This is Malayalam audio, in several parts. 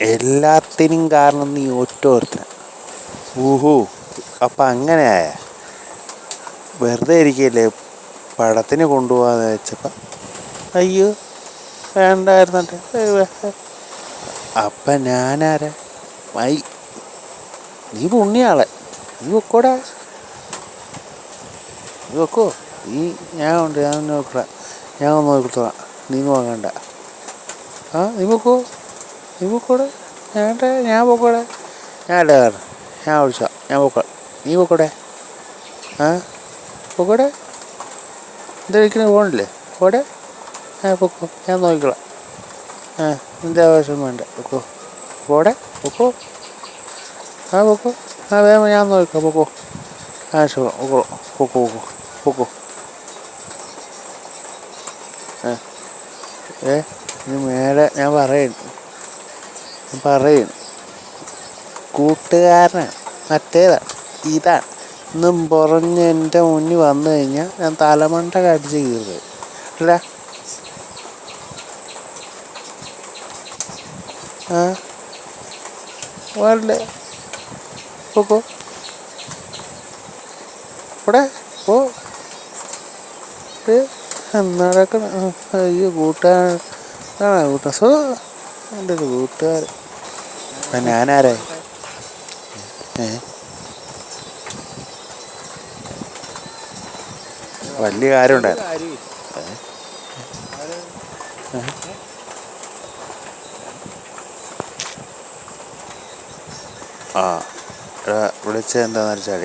എല്ലാത്തിനും കാരണം നീ ഒറ്റ ഊഹോ അപ്പം അങ്ങനെയായ. വെറുതെ ഇരിക്കല്ലേ പടത്തിന് കൊണ്ടുപോകാന്ന് വെച്ചപ്പം? അയ്യോ വേണ്ടായിരുന്നട്ടെ അപ്പം ഞാനാരാ? മൈ നീ പുണ്യാളെ. നീ വെക്കോടാ. നീ വെക്കോ. നീ ഞാൻ ഉണ്ട്. ഞാൻ നോക്കാം ഞാൻ ഒന്ന് നോക്കിത്തോളാം നീ നോക്കണ്ട ആ നീ വെക്കോ. നീ പൊക്കോടെ. വേണ്ട ഞാൻ പൊക്കോടെ. ഞാൻ അല്ല കാരണം ഞാൻ വിളിച്ച ഞാൻ പൊക്കോ. നീ പൊക്കോടെ? ആ? പൊക്കോടെ? എന്താ വിളിക്കുന്നത് പോകണില്ലേ പോടെ? ആ പൊക്കോ. ഞാൻ നോക്കിക്കോളാം. ആ എന്താ ആവശ്യം വേണ്ട. പൊക്കോ. പോടെ? പൊക്കോ. ആ പൊക്കോ. ആ വേഗം ഞാൻ നോക്കാം പൊക്കോ. ആ ശരി. പൊക്കോ. പൊക്കോ പൊക്കോ. പൊക്കോ. ഏ ഇനി മേലെ ഞാൻ പറയുന്നു പറയുന്നു കൂട്ടുകാരനാണ് മറ്റേതാണ് ഇതാണ് എന്നും പറഞ്ഞ് എന്റെ മുന്നിൽ വന്നു കഴിഞ്ഞാൽ ഞാൻ തലമണ്ട കടിച്ച് കീറുന്നത് അല്ല? വേണ്ടേ പോക്കോ? ഇവിടെ? പോ. നടക്കണം അയ്യോ കൂട്ടുകാരൻ. ആ കൂട്ടാ സോ എന്റെ ഒരു കൂട്ടുകാരൻ. ഞാനാരേ? വലിയ കാര്യമുണ്ടായിരുന്നു. ആ എടാ വിളിച്ചത് എന്താണെന്ന് വെച്ചാൽ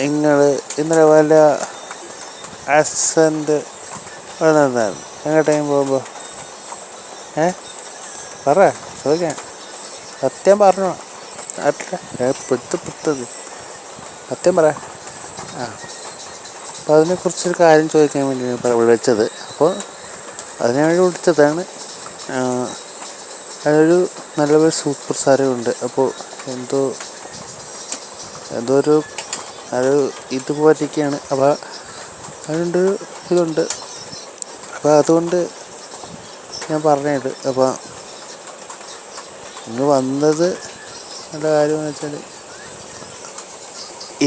നിങ്ങൾ ഇന്നലെ വല്ല ആക്സിഡന്റ് വന്നിരുന്നായിരുന്നു എങ്ങോട്ടേയും പോകുമ്പോൾ ഏ? പറ ചോദിക്കാൻ സത്യം പറഞ്ഞു. പെട്ട് പെട്ടത്. സത്യം പറ. ആ. അപ്പോൾ അതിനെക്കുറിച്ചൊരു കാര്യം ചോദിക്കാൻ വേണ്ടി വിളിച്ചത്. അപ്പോൾ അതിനു വേണ്ടി വിളിച്ചതാണ് അതൊരു നല്ലൊരു സൂപ്പർ സാരമുണ്ട് അപ്പോൾ എന്തോ എന്തോ ഒരു അത് ഇതുപോലെയൊക്കെയാണ്. അപ്പോൾ അതുകൊണ്ട് ഇതുണ്ട്. അപ്പോൾ അതുകൊണ്ട് ഞാൻ പറഞ്ഞത്. അപ്പോൾ ഇന്ന് വന്നത് നല്ല കാര്യമെന്ന് വെച്ചാൽ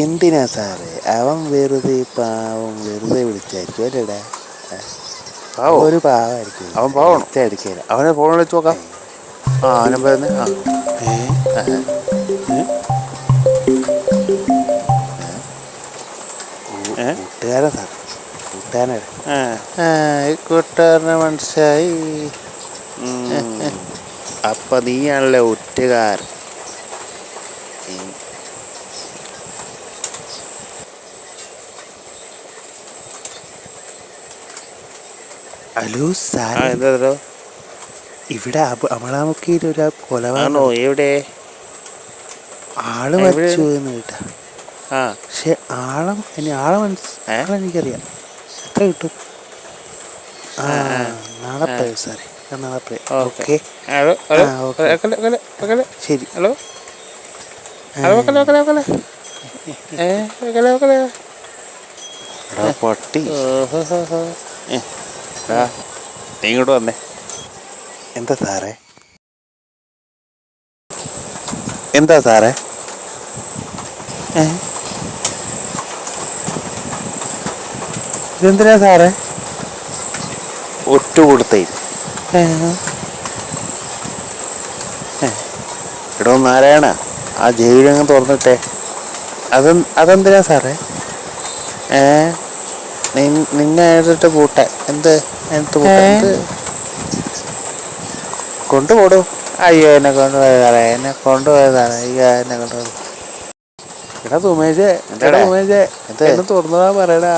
എന്തിനാ സാറേ? അവൻ വെറുതെ പാവം വെറുതെ വിളിച്ചായിരിക്കും അല്ലേടാ? പാവോ? ഒരു പാവായിരിക്കും. അവൻ പാവണം? അടിക്കാൻ അവനെ ഫോൺ വിളിച്ച് നോക്കാം. ആ അവനെ പറയുന്നത് ആ? കൂട്ടുകാരൻ സാർ. ഈ കൂട്ടുകാരനെ മനസ്സിലായി. അപ്പൊ നീയാണല്ലേ ഒറ്റുകാരൻ ഹലോ സാർ എന്താ ഇവിടെ അമളാമുക്കിയിൽ ഒരു കൊലപാതകം. എവിടെ? ആൾ? മരിച്ചു എന്ന് കേട്ടാ. ആ. പക്ഷെ ആളം ഇനി ആളെ മനസ്സ് ആളെനിക്കറിയാം. എത്ര കിട്ടും? ആ. നാളെ പോയോ സാറേ. നാളെ പോയി ഓക്കെ. ശരി. ഹലോ? പട്ടി. നീ ഇങ്ങോട്ട് വന്നേ. എന്താ സാറേ? എന്താ സാറേ? ഇതെന്തിനാ സാറേ? ഒറ്റ കൊടുത്തേ. എടോ നാരായണ ആ ജയിലങ്ങ് തുറന്നിട്ടെ. അത് അതെന്തിനാ സാറേ? ഏ നിന്നെ എടുത്തിട്ട് പൂട്ടെ. എന്ത് എന്ത് പൂട്ടെ? ഏ? എന്ത്? കൊണ്ടുപോടൂ. അയ്യോ എന്നെ കൊണ്ടുപോയതാണ് എന്നെ കൊണ്ടുപോയതാണ് അയ്യോ എന്നെ കൊണ്ടുപോയത്. എടാ സുമേഷേ എടാ? സുമേഷേ? എന്നെ തുറന്നതാ പറയടാ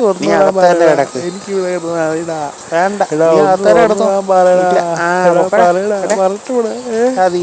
തുറന്നതാ പറയടാ. എനിക്ക് ഇവിടെ ഇരുന്ന് വേണ്ട. പറയടാ. പറയടാ. അതെ